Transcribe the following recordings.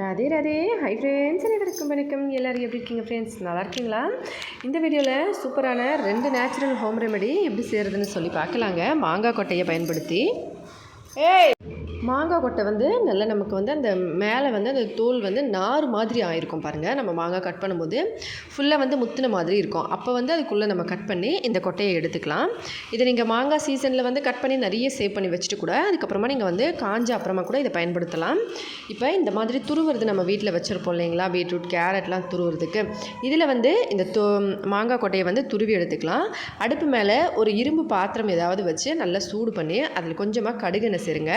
Radhe Radhe. Hi friends அனைவருக்கும் வணக்கம்? எல்லோரும் எப்படி இருக்கீங்க ஃப்ரெண்ட்ஸ் நல்லா இருக்கீங்களா? இந்த வீடியோவில் சூப்பரான ரெண்டு நேச்சுரல் ஹோம் ரெமெடி எப்படி செய்கிறதுன்னு சொல்லி பார்க்கலாங்க. மாங்காய் கொட்டையை பயன்படுத்தி. ஏய்! மாங்காய் கொட்டை வந்து நல்லா நமக்கு வந்து அந்த மேலே வந்து அந்த தோல் வந்து நார் மாதிரி ஆயிருக்கும் பாருங்கள் நம்ம மாங்காய் கட் பண்ணும்போது ஃபுல்லாக வந்து முத்தின மாதிரி இருக்கும். அப்போ வந்து அதுக்குள்ளே நம்ம கட் பண்ணி இந்த கொட்டையை எடுத்துக்கலாம். இதை நீங்கள் மாங்காய் சீசனில் வந்து கட் பண்ணி நிறைய சேவ் பண்ணி வச்சுட்டு கூட அதுக்கப்புறமா நீங்கள் வந்து காஞ்ச அப்புறமா கூட இதை பயன்படுத்தலாம். இப்போ இந்த மாதிரி துருவுறது நம்ம வீட்டில் வச்சுருப்போம் இல்லைங்களா? பீட்ரூட் கேரட்லாம் துருவுறதுக்கு. இதில் வந்து இந்த து மாங்காய் கொட்டையை வந்து துருவி எடுத்துக்கலாம். அடுப்பு மேலே ஒரு இரும்பு பாத்திரம் ஏதாவது வச்சு நல்லா சூடு பண்ணி அதில் கொஞ்சமாக கடுகு நெசிருங்க.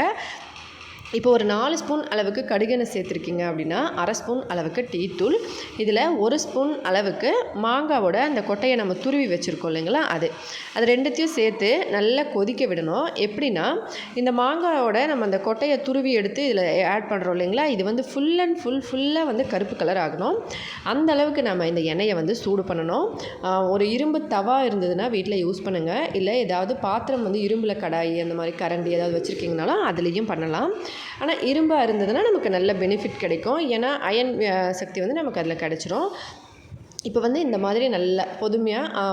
இப்போ ஒரு நாலு ஸ்பூன் அளவுக்கு கடுகெண்ணெய் சேர்த்துருக்கீங்க அப்படின்னா அரை ஸ்பூன் அளவுக்கு டீ தூள். இதில் ஒரு ஸ்பூன் அளவுக்கு மாங்காவோட அந்த கொட்டையை நம்ம துருவி வச்சுருக்கோம் இல்லைங்களா அது. அது ரெண்டுத்தையும் சேர்த்து நல்லா கொதிக்க விடணும். எப்படின்னா இந்த மாங்காயோட நம்ம அந்த கொட்டையை துருவி எடுத்து இதில் ஆட் பண்ணுறோம் இல்லைங்களா இது வந்து ஃபுல் அண்ட் ஃபுல் ஃபுல்லாக வந்து கருப்பு கலர் ஆகணும். அந்த அளவுக்கு நம்ம இந்த எண்ணெயை வந்து சூடு பண்ணணும். ஒரு இரும்பு தவா இருந்ததுன்னா வீட்டில் யூஸ் பண்ணுங்கள் இல்லை ஏதாவது பாத்திரம் வந்து இரும்பில் கடாயி அந்த மாதிரி கரண்டி ஏதாவது வச்சுருக்கீங்கனாலும் அதுலேயும் பண்ணலாம். ஆனால் இரும்பாக இருந்ததுன்னா நமக்கு நல்ல பெனிஃபிட் கிடைக்கும். ஏன்னா அயன் சக்தி வந்து நமக்கு அதில் கிடச்சிரும். இப்போ வந்து இந்த மாதிரி நல்ல பொதுமையாக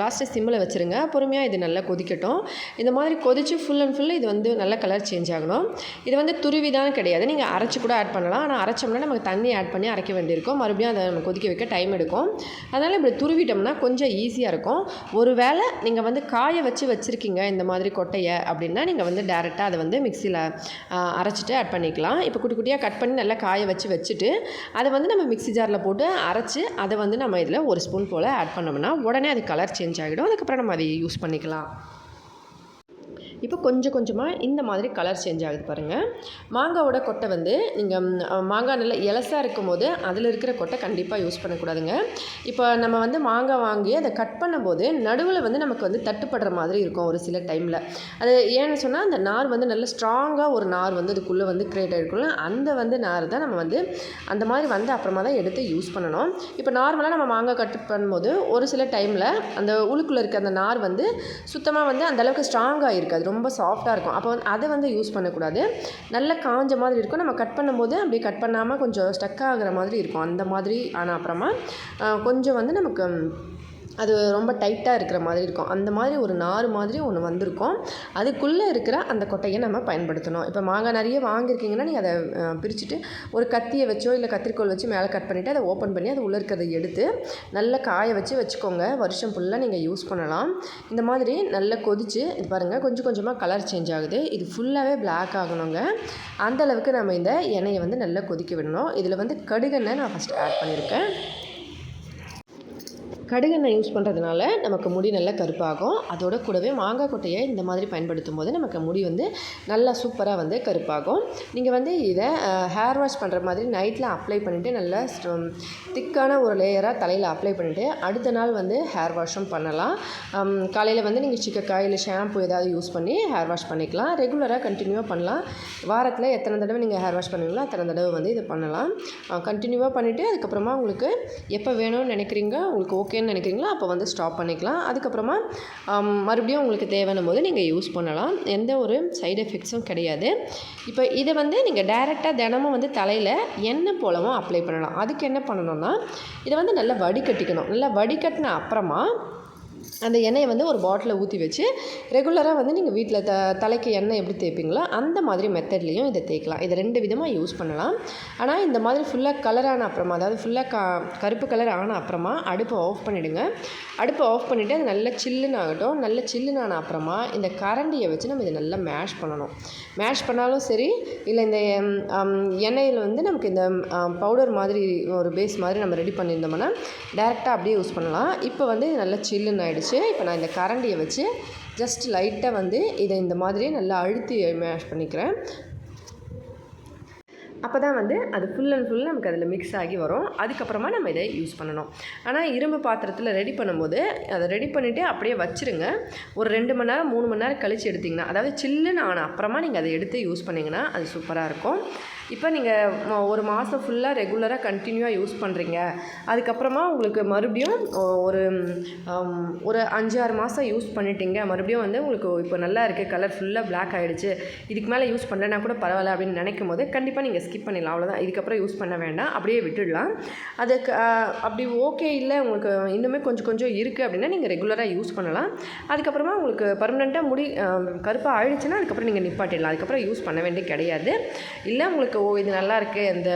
லாஸ்ட்டு சிம்மில் வச்சுருங்க. பொறுமையாக இது நல்லா கொதிக்கட்டும். இந்த மாதிரி கொதித்து ஃபுல் அண்ட் ஃபுல் இது வந்து நல்ல கலர் சேஞ்ச் ஆகணும். இது வந்து துருவி தான் கிடையாது. நீங்கள் அரைச்சி கூட ஆட் பண்ணலாம். ஆனால் அரைச்சோம்னா நமக்கு தண்ணி ஆட் பண்ணி அரைக்க வேண்டியிருக்கும். மறுபடியும் அதை நம்ம கொதிக்க வைக்க டைம் எடுக்கும். அதனால் இப்படி துருவிட்டோம்னா கொஞ்சம் ஈஸியாக இருக்கும். ஒரு வேளை நீங்கள் வந்து காய வச்சு வச்சுருக்கீங்க இந்த மாதிரி கொட்டையை அப்படின்னா நீங்கள் வந்து டேரெக்டாக அதை வந்து மிக்சியில் அரைச்சிட்டு ஆட் பண்ணிக்கலாம். இப்போ குட்டி குட்டியாக கட் பண்ணி நல்லா காய வச்சு வச்சுட்டு அதை வந்து நம்ம மிக்சி ஜாரில் போட்டு அரைச்சி அதை வந்து வந்து நம்ம இதில் ஒரு ஸ்பூன் போல் ஆட் பண்ணோம்னா உடனே அது கலர் சேஞ்ச் ஆகிடும். அதுக்கப்புறம் நம்ம அதை யூஸ் பண்ணிக்கலாம். இப்போ கொஞ்சம் கொஞ்சமாக இந்த மாதிரி கலர் சேஞ்ச் ஆகுது பாருங்கள் மாங்காவோட கொட்டை வந்து நீங்கள் மாங்காய் நல்லா இலசாக இருக்கும் போது அதில் இருக்கிற கொட்டை கண்டிப்பாக யூஸ் பண்ணக்கூடாதுங்க. இப்போ நம்ம வந்து மாங்காய் வாங்கி அதை கட் பண்ணும்போது நடுவில் வந்து நமக்கு வந்து தட்டுப்படுற மாதிரி இருக்கும் ஒரு சில டைமில் அது ஏன்னு சொன்னால் அந்த நார் வந்து நல்ல ஸ்ட்ராங்காக ஒரு நார் வந்து அதுக்குள்ளே வந்து க்ரியேட் ஆகிருக்கும்ல அந்த வந்து நார் தான் நம்ம வந்து அந்த மாதிரி வந்து அப்புறமா தான் எடுத்து யூஸ் பண்ணணும். இப்போ நார்மலாக நம்ம மாங்காய் கட் பண்ணும்போது ஒரு சில டைமில் அந்த உளுக்குள்ளே இருக்க அந்த நார் வந்து சுத்தமாக வந்து அந்தளவுக்கு ஸ்ட்ராங்காக இருக்காது. ரொம்ப சாஃப்டாக இருக்கும். அப்போ வந்து அதை வந்து யூஸ் பண்ணக்கூடாது. நல்ல காஞ்ச மாதிரி இருக்கும். நம்ம கட் பண்ணும்போது அப்படி கட் பண்ணாமல் கொஞ்சம் ஸ்டக் ஆகிற மாதிரி இருக்கும். அந்த மாதிரி ஆனால் அப்புறமா கொஞ்சம் வந்து நமக்கு அது ரொம்ப டைட்டாக இருக்கிற மாதிரி இருக்கும். அந்த மாதிரி ஒரு நார் மாதிரி ஒன்று வந்திருக்கும். அதுக்குள்ளே இருக்கிற அந்த கொட்டையை நம்ம பயன்படுத்தணும். இப்போ மாங்காய் நிறைய வாங்கியிருக்கீங்கன்னா நீங்கள் அதை பிரிச்சுட்டு ஒரு கத்தியை வச்சோ இல்லை கத்திரிக்கோள் வச்சு மேலே கட் பண்ணிவிட்டு அதை ஓப்பன் பண்ணி அது உள்ளே இருக்கிறத எடுத்து நல்லா காய வச்சு வச்சுக்கோங்க. வருஷம் ஃபுல்லாக நீங்கள் யூஸ் பண்ணலாம். இந்த மாதிரி நல்லா கொதித்து இது பாருங்கள் கொஞ்சம் கொஞ்சமாக கலர் சேஞ்ச் ஆகுது. இது ஃபுல்லாகவே பிளாக் ஆகணுங்க. அந்தளவுக்கு நம்ம இந்த எண்ணெயை வந்து நல்லா கொதிக்க விடணும். இதில் வந்து கடுகெண்ணெய் நான் ஃபஸ்ட்டு ஆட் பண்ணியிருக்கேன். கடுகெண்ணெய் யூஸ் பண்ணுறதுனால நமக்கு முடி நல்லா கருப்பாகும். அதோட கூடவே மாங்காய் கொட்டையை இந்த மாதிரி பயன்படுத்தும் போது நமக்கு முடி வந்து நல்லா சூப்பராக வந்து கருப்பாகும். நீங்கள் வந்து இதை ஹேர் வாஷ் பண்ணுற மாதிரி நைட்டில் அப்ளை பண்ணிவிட்டு நல்லா திக்கான ஒரு லேயராக தலையில் அப்ளை பண்ணிவிட்டு அடுத்த நாள் வந்து ஹேர் வாஷும் பண்ணலாம். காலையில் வந்து நீங்கள் சிக்கக்காய் இல்லை ஷாம்பு ஏதாவது யூஸ் பண்ணி ஹேர் வாஷ் பண்ணிக்கலாம். ரெகுலராக கண்டினியூவாக பண்ணலாம். வாரத்தில் எத்தனை தடவை நீங்கள் ஹேர் வாஷ் பண்ணுவீங்களோ அத்தனை தடவை வந்து இது பண்ணலாம். கண்டினியூவாக பண்ணிவிட்டு அதுக்கப்புறமா உங்களுக்கு எப்போ வேணும்னு நினைக்கிறீங்க உங்களுக்கு ஓகே ஓகேன்னு நினைக்கிறீங்களோ? அப்போ வந்து ஸ்டாப் பண்ணிக்கலாம். அதுக்கப்புறமா மறுபடியும் உங்களுக்கு தேவையான போது நீங்கள் யூஸ் பண்ணலாம். எந்த ஒரு சைடு எஃபெக்ட்ஸும் கிடையாது. இப்போ இதை வந்து நீங்கள் டைரெக்டாக தினமும் வந்து தலையில் எண்ணெய் போலவும் அப்ளை பண்ணலாம். அதுக்கு என்ன பண்ணணும்னா இதை வந்து நல்லா வடிகட்டிக்கணும். நல்லா வடிகட்டின அப்புறமா அந்த எண்ணெயை வந்து ஒரு பாட்டிலில் ஊற்றி வச்சு ரெகுலராக வந்து நீங்கள் வீட்டில் த தலைக்கு எண்ணெய் எப்படி தேய்ப்பீங்களோ அந்த மாதிரி மெத்தட்லேயும் இதை தேய்க்கலாம். இதை ரெண்டு விதமாக யூஸ் பண்ணலாம். ஆனால் இந்த மாதிரி ஃபுல்லாக கலர் ஆன அப்புறமா அதாவது ஃபுல்லாக கா கருப்பு கலர் ஆன அப்புறமா அடுப்பை ஆஃப் பண்ணிவிடுங்க அடுப்பை ஆஃப் பண்ணிவிட்டு அது நல்லா சில்லுன்னு ஆகட்டும் நல்ல சில்லுன்னு ஆன அப்புறமா இந்த கரண்டியை வச்சு நம்ம இதை நல்லா மேஷ் பண்ணணும். மேஷ் பண்ணாலும் சரி இல்லை இந்த எண்ணெயில் வந்து நமக்கு இந்த பவுடர் மாதிரி ஒரு பேஸ் மாதிரி நம்ம ரெடி பண்ணியிருந்தோம்னா டேரெக்டாக அப்படியே யூஸ் பண்ணலாம். இப்போ வந்து இது நல்லா சில்லுன்னு ஆகிடுச்சு இப்போ நான் இந்த கரண்டியை வச்சு ஜஸ்ட் லைட்டாக வந்து இதை இந்த மாதிரியே நல்லா அழுத்தி மேஷ் பண்ணிக்கிறேன். அப்போ தான் வந்து அது ஃபுல் அண்ட் ஃபுல் நமக்கு அதில் மிக்ஸ் ஆகி வரும். அதுக்கப்புறமா நம்ம இதை யூஸ் பண்ணணும். ஆனால் இரும்பு பாத்திரத்தில் ரெடி பண்ணும்போது அதை ரெடி பண்ணிவிட்டு அப்படியே வச்சுருங்க. ஒரு ரெண்டு மணி நேரம் மூணு மணி நேரம் கழித்து எடுத்திங்கன்னா அதாவது சில்லுன்னு ஆன அப்புறமா நீங்கள் அதை எடுத்து யூஸ் பண்ணிங்கன்னா அது சூப்பராக இருக்கும். இப்போ நீங்கள் ஒரு மாதம் ஃபுல்லாக ரெகுலராக கண்டினியூவாக யூஸ் பண்ணுறீங்க அதுக்கப்புறமா உங்களுக்கு மறுபடியும் ஒரு ஒரு அஞ்சு ஆறு மாதம் யூஸ் பண்ணிட்டீங்க. மறுபடியும் வந்து உங்களுக்கு இப்போ நல்லா இருக்குது கலர் ஃபுல்லாக பிளாக் ஆகிடுச்சு இதுக்கு மேலே யூஸ் பண்ணலைன்னா கூட பரவாயில்ல அப்படின்னு நினைக்கும் போது கண்டிப்பாக நீங்கள் ஸ்கிப் பண்ணிடலாம் அவ்வளோதான் இதுக்கப்புறம் யூஸ் பண்ண வேண்டாம். அப்படியே விட்டுடலாம். அதுக்கு அப்படி ஓகே இல்லை உங்களுக்கு இன்னுமே கொஞ்சம் கொஞ்சம் இருக்குது அப்படின்னா நீங்கள் ரெகுலராக யூஸ் பண்ணலாம். அதுக்கப்புறமா உங்களுக்கு பர்மனெண்ட்டாக முடி கருப்பாக ஆயிடுச்சுன்னா அதுக்கப்புறம் நீங்கள் நிப்பாட்டிடலாம். அதுக்கப்புறம் யூஸ் பண்ண வேண்டிய கிடையாது. இல்லை உங்களுக்கு ஓ இது நல்லா இருக்குது இந்த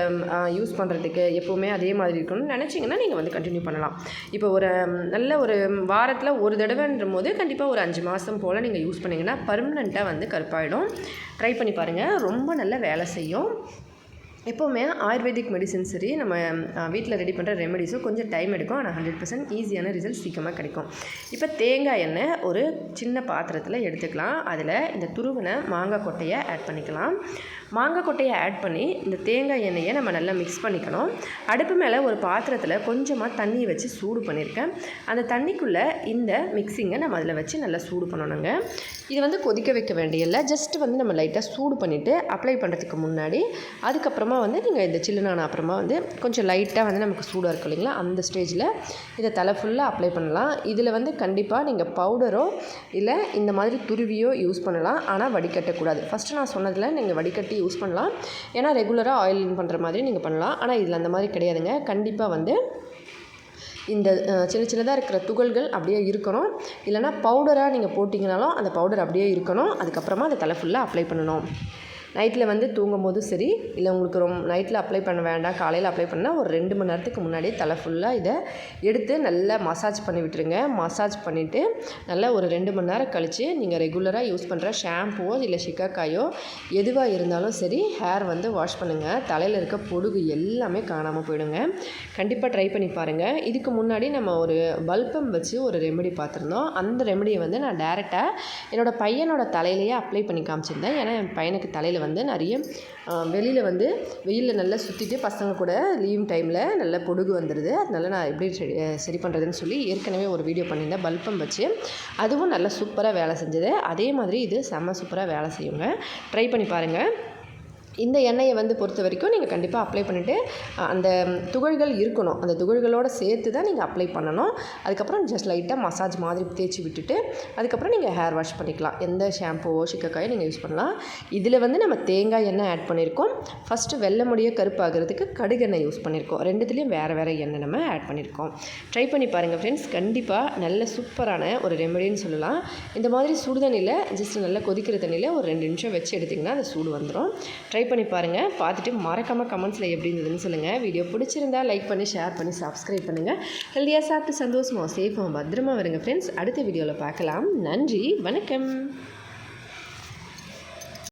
யூஸ் பண்ணுறதுக்கு எப்போவுமே அதே மாதிரி இருக்கணும்னு நினச்சிங்கன்னா நீங்கள் வந்து கண்டினியூ பண்ணலாம். இப்போ ஒரு நல்ல ஒரு வாரத்தில் ஒரு தடவைன்ற போது கண்டிப்பாக ஒரு அஞ்சு மாதம் போல் நீங்கள் யூஸ் பண்ணிங்கன்னா பர்மனெண்ட்டாக வந்து கருப்பாயிடும். ட்ரை பண்ணி பாருங்கள் ரொம்ப நல்ல வேலை செய்யும். எப்போவுமே ஆயுர்வேதிக் மெடிசன் சரி நம்ம வீட்டில் ரெடி பண்ணுற ரெமெடிஸும் கொஞ்சம் டைம் எடுக்கும். ஆனால் ஹண்ட்ரட் பர்சன்ட் ஈஸியான ரிசல்ட் சீக்கிரமாக கிடைக்கும். இப்போ தேங்காய் எண்ணெய் ஒரு சின்ன பாத்திரத்தில் எடுத்துக்கலாம். அதில் இந்த துருவின மாங்காய் கொட்டையை ஆட் பண்ணிக்கலாம். மாங்காய் கொட்டையை ஆட் பண்ணி இந்த தேங்காய் எண்ணெயை நம்ம நல்லா மிக்ஸ் பண்ணிக்கணும். அடுப்பு மேலே ஒரு பாத்திரத்தில் கொஞ்சமாக தண்ணி வச்சு சூடு பண்ணியிருக்கேன். அந்த தண்ணிக்குள்ளே இந்த மிக்ஸிங்கை நம்ம அதில் வச்சு நல்லா சூடு பண்ணணுங்க. இது வந்து கொதிக்க வைக்க வேண்டியதில்லை. ஜஸ்ட் வந்து நம்ம லைட்டாக சூடு பண்ணிவிட்டு அப்ளை பண்ணுறதுக்கு முன்னாடி அதுக்கப்புறமா வந்து நீங்கள் இந்த சில்லுனான அப்புறமா வந்து கொஞ்சம் லைட்டாக வந்து நமக்கு சூடாக இருக்கும் இல்லைங்களா? அந்த ஸ்டேஜில் இதை தலை ஃபுல்லாக அப்ளை பண்ணலாம். இதில் வந்து கண்டிப்பாக நீங்கள் பவுடரோ இல்லை இந்த மாதிரி துருவியோ யூஸ் பண்ணலாம். ஆனால் வடிகட்டக்கூடாது. ஃபஸ்ட்டு நான் சொன்னதில் நீங்கள் வடிகட்டி யூஸ் பண்ணலாம். ஏன்னா ரெகுலராக ஆயில் பண்ணுற மாதிரி நீங்கள் பண்ணலாம். ஆனால் இதில் அந்த மாதிரி கிடையாதுங்க. கண்டிப்பாக வந்து இந்த சின்ன சின்னதாக இருக்கிற துகள்கள் அப்படியே இருக்கணும். இல்லைனா பவுடராக நீங்கள் போட்டிங்கனாலும் அந்த பவுடர் அப்படியே இருக்கணும். அதுக்கப்புறமா அதை தலை ஃபுல்லாக அப்ளை பண்ணணும். நைட்டில் வந்து தூங்கும் போதும் சரி இல்லை உங்களுக்கு ரொம்ப நைட்டில் அப்ளை பண்ண வேண்டாம் காலையில் அப்ளை பண்ணால் ஒரு ரெண்டு மணி நேரத்துக்கு முன்னாடியே தலை ஃபுல்லாக இதை எடுத்து நல்லா மசாஜ் பண்ணி விட்டுருங்க. மசாஜ் பண்ணிவிட்டு நல்லா ஒரு ரெண்டு மணி நேரம் கழித்து நீங்கள் ரெகுலராக யூஸ் பண்ணுற ஷாம்புவோ இல்லை ஷிக்காக்காயோ எதுவாக இருந்தாலும் சரி ஹேர் வந்து வாஷ் பண்ணுங்கள் தலையில் இருக்க பொடுகு எல்லாமே காணாமல் போயிடுங்க. கண்டிப்பாக ட்ரை பண்ணி பாருங்கள் இதுக்கு முன்னாடி நம்ம ஒரு பல்பம் வச்சு ஒரு ரெமெடி பார்த்துருந்தோம். அந்த ரெமெடியை வந்து நான் டேரெக்டாக என்னோடய பையனோட தலையிலேயே அப்ளை பண்ணி காமிச்சிருந்தேன். ஏன்னா என் பையனுக்கு தலையில் வந்து வந்து நிறைய வெளியில் வந்து வெயிலில் நல்லா சுற்றிட்டு பசங்க கூட லீவ் டைமில் நல்ல பொடுகு வந்துடுது அதனால நான் எப்படி சரி சரி பண்ணுறதுன்னு சொல்லி ஏற்கனவே ஒரு வீடியோ பண்ணியிருந்தேன். பல்பம் வச்சு அதுவும் நல்லா சூப்பராக வேலை செஞ்சது. அதே மாதிரி இது செம்ம சூப்பராக வேலை செய்யுங்க. ட்ரை பண்ணி பாருங்கள் இந்த எண்ணெயை வந்து பொறுத்த வரைக்கும் நீங்கள் கண்டிப்பாக அப்ளை பண்ணிவிட்டு அந்த துகள்கள் இருக்கணும். அந்த துகள்களோடு சேர்த்து தான் நீங்கள் அப்ளை பண்ணணும். அதுக்கப்புறம் ஜஸ்ட் லைட்டாக மசாஜ் மாதிரி தேய்ச்சி விட்டுட்டு அதுக்கப்புறம் நீங்கள் ஹேர் வாஷ் பண்ணிக்கலாம். எந்த ஷாம்புவோ சிக்கக்காயோ நீங்கள் யூஸ் பண்ணலாம். இதில் வந்து நம்ம தேங்காய் எண்ணெய் ஆட் பண்ணியிருக்கோம் ஃபஸ்ட்டு வெள்ளை முடிய கருப்பாகிறதுக்கு கடுகெண்ணெய் யூஸ் பண்ணியிருக்கோம் ரெண்டுத்துலேயும் வேறு வேறு எண்ணெய் நம்ம ஆட் பண்ணியிருக்கோம் ட்ரை பண்ணி பாருங்கள் ஃப்ரெண்ட்ஸ் கண்டிப்பாக நல்ல சூப்பரான ஒரு ரெமெடின்னு சொல்லலாம். இந்த மாதிரி சுடு தண்ணியில் ஜஸ்ட் நல்லா கொதிக்கிற தண்ணியில் ஒரு ரெண்டு நிமிஷம் வச்சு எடுத்திங்கன்னா அந்த சூடு வந்துடும் ட்ரை பண்ணி பாருங்கள் பார்த்துட்டு மறக்காமல் கமெண்ட்ஸில் எப்படி இருந்ததுன்னு சொல்லுங்கள் வீடியோ பிடிச்சிருந்தா லைக் பண்ணி ஷேர் பண்ணி சப்ஸ்கிரைப் பண்ணுங்கள் ஹெல்த்தியாக சாப்பிட்டு சந்தோஷமாக சேஃபாக பத்திரமா வருங்க ஃப்ரெண்ட்ஸ் அடுத்த வீடியோவில் பார்க்கலாம். நன்றி வணக்கம்.